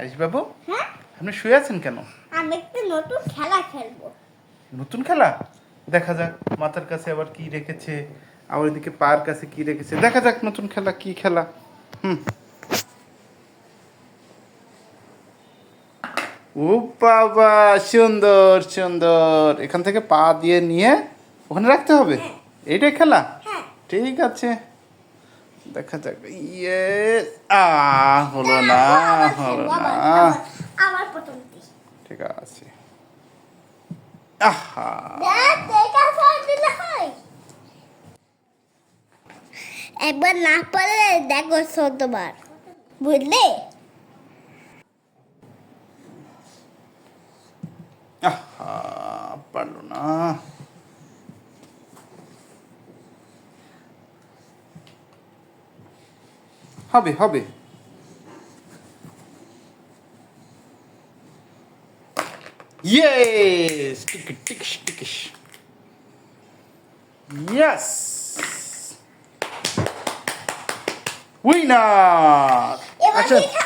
আরিশ বাবু হ্যাঁ? আপনি শুয়ে আছেন কেন? আমি একটা নতুন খেলা খেলব। নতুন খেলা? দেখা যাক মাথার কাছে আবার কি রেখেছে আবার এদিকে পায়ের কাছে কি রেখেছে। দেখা যাক নতুন খেলা কি খেলা। হুম। ও বাবা সুন্দর সুন্দর। এখান থেকে পা দিয়ে নিয়ে ওখানে রাখতে হবে? এইটাই খেলা? হ্যাঁ। ঠিক আছে। দেখা যাক। ইয়ে আ হলো না হলো খেলব, না আবার, আবার, আবার প্রথম দিই ঠিক আছে আহা। একবার না পারলে দেখো চোদ্দবার বুঝলে আহা পারল না হবে হবে Yes! Tikish, tikish, tikish. Yes! Winner! এবার আচ্ছা কি খা-